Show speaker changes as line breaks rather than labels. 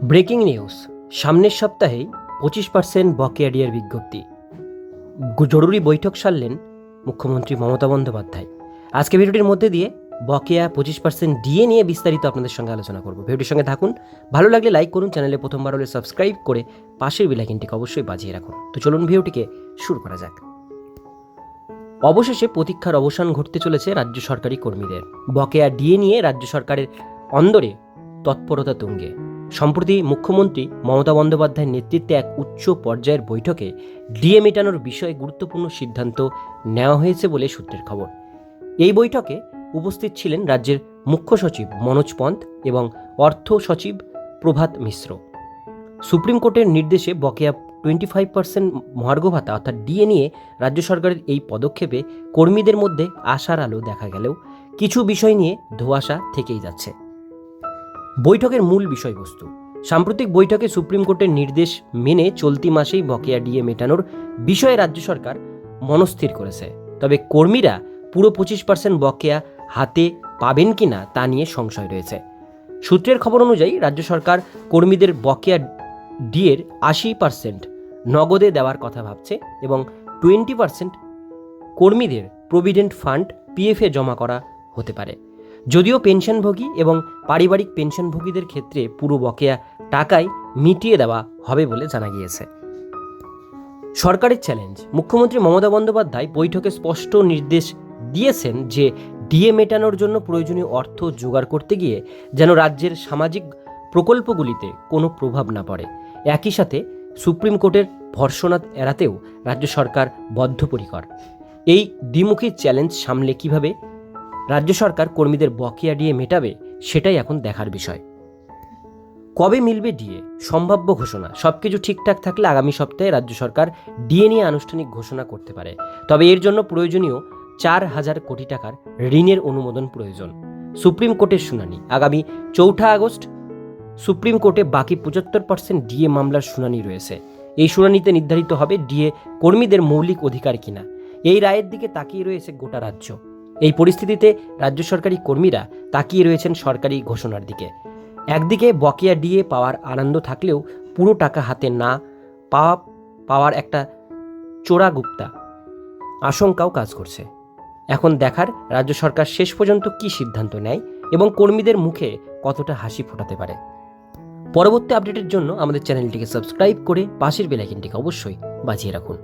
Breaking news, সামনের সপ্তাহেই পঁচিশ পার্সেন্ট বকেয়া ডিয়ার বিজ্ঞপ্তি জরুরি বৈঠক সারলেন মুখ্যমন্ত্রী মমতা বন্দ্যোপাধ্যায়। আজকে ভিডিওটির মধ্যে দিয়ে বকেয়া পঁচিশ পার্সেন্ট ডিএ নিয়ে বিস্তারিত আপনাদের সঙ্গে আলোচনা করব। ভিডিওটির সঙ্গে থাকুন, ভালো লাগলে লাইক করুন, চ্যানেলে প্রথমবার হলে সাবস্ক্রাইব করে পাশের বিলাকিনটিকে অবশ্যই বাজিয়ে রাখুন। তো চলুন ভিডিওটিকে শুরু করা যাক। অবশেষে প্রতীক্ষার অবসান ঘটতে চলেছে রাজ্য সরকারি কর্মীদের। বকেয়া ডিএ নিয়ে রাজ্য সরকারের অন্দরে তৎপরতা তুঙ্গে। সম্প্রতি মুখ্যমন্ত্রী মমতা বন্দ্যোপাধ্যায়ের নেতৃত্বে এক উচ্চ পর্যায়ের বৈঠকে ডিএ মেটানোর বিষয়ে গুরুত্বপূর্ণ সিদ্ধান্ত নেওয়া হয়েছে বলে সূত্রের খবর। এই বৈঠকে উপস্থিত ছিলেন রাজ্যের মুখ্য সচিব মনোজ পন্থ এবং অর্থ সচিব প্রভাত মিশ্র। সুপ্রিম কোর্টের নির্দেশে বকেয়া টোয়েন্টি ফাইভ পার্সেন্ট মহার্ঘ ভাতা অর্থাৎ ডিএ নিয়ে রাজ্য সরকারের এই পদক্ষেপে কর্মীদের মধ্যে আশার আলো দেখা গেলেও কিছু বিষয় নিয়ে ধোঁয়াশা থেকেই যাচ্ছে। বৈঠকের মূল বিষয়বস্তু। সাম্প্রতিক বৈঠকে সুপ্রিম কোর্টের নির্দেশ মেনে চলতি মাসেই বকেয়া ডিএ মেটানোর বিষয়ে রাজ্য সরকার মনস্থির করেছে। তবে কর্মীরা পুরো পঁচিশ পার্সেন্ট বকেয়া হাতে পাবেন কিনা তা নিয়ে সংশয় রয়েছে। সূত্রের খবর অনুযায়ী রাজ্য সরকার কর্মীদের বকেয়া ডিএর আশি পার্সেন্ট নগদে দেওয়ার কথা ভাবছে এবং টোয়েন্টি পার্সেন্ট কর্মীদের প্রভিডেন্ট ফান্ড পিএফে জমা করা হতে পারে। যদিও পেনশনভোগী এবং পারিবারিক পেনশনভোগীদের ক্ষেত্রে পুরো বকেয়া টাকাই মিটিয়ে দেওয়া হবে বলে জানা গিয়েছে। সরকারের চ্যালেঞ্জ, মুখ্যমন্ত্রী মমতা বন্দ্যোপাধ্যায় বৈঠকে স্পষ্ট নির্দেশ দিয়েছেন যে ডিএ মেটানোর জন্য প্রয়োজনীয় অর্থ জোগাড় করতে গিয়ে যেন রাজ্যের সামাজিক প্রকল্পগুলিতে কোনো প্রভাব না পড়ে। একই সাথে সুপ্রিম কোর্টের ভর্সনাত এড়াতেও রাজ্য সরকার বদ্ধপরিকর। এই দ্বিমুখী চ্যালেঞ্জ সামলে কীভাবে রাজ্য সরকার কর্মীদের বকেয়া ডিএ মেটাবে, সেটাই এখন দেখার বিষয়। কবে মিলবে ডিএ? সম্ভাব্য ঘোষণা। সবকিছু ঠিকঠাক থাকলে আগামী সপ্তাহে রাজ্য সরকার ডিএ নিয়ে আনুষ্ঠানিক ঘোষণা করতে পারে। তবে এর জন্য প্রয়োজনীয় চার হাজার কোটি টাকার ঋণের অনুমোদন প্রয়োজন। সুপ্রিম কোর্টের শুনানি। আগামী চৌঠা আগস্ট সুপ্রিম কোর্টে বাকি পঁচাত্তর পার্সেন্ট ডিএ মামলার শুনানি রয়েছে। এই শুনানিতে নির্ধারিত হবে ডিএ কর্মীদের মৌলিক অধিকার কিনা। এই রায়ের দিকে তাকিয়ে রয়েছে গোটা রাজ্য। এই পরিস্থিতিতে রাজ্য সরকারি কর্মীরা তাকিয়ে রয়েছেন সরকারি ঘোষণার দিকে। একদিকে বকেয়া ডিএ পাওয়ার আনন্দ থাকলেও পুরো টাকা হাতে না পাওয়া পাওয়ার একটা চোরা গুপ্তা আশঙ্কাও কাজ করছে। এখন দেখার রাজ্য সরকার শেষ পর্যন্ত কি সিদ্ধান্ত নেয় এবং কর্মীদের মুখে কতটা হাসি ফোটাতে পারে। পরবর্তী আপডেটের জন্য আমাদের চ্যানেলটিকে সাবস্ক্রাইব করে পাশের বেলাইকিনটিকে অবশ্যই বাজিয়ে রাখুন।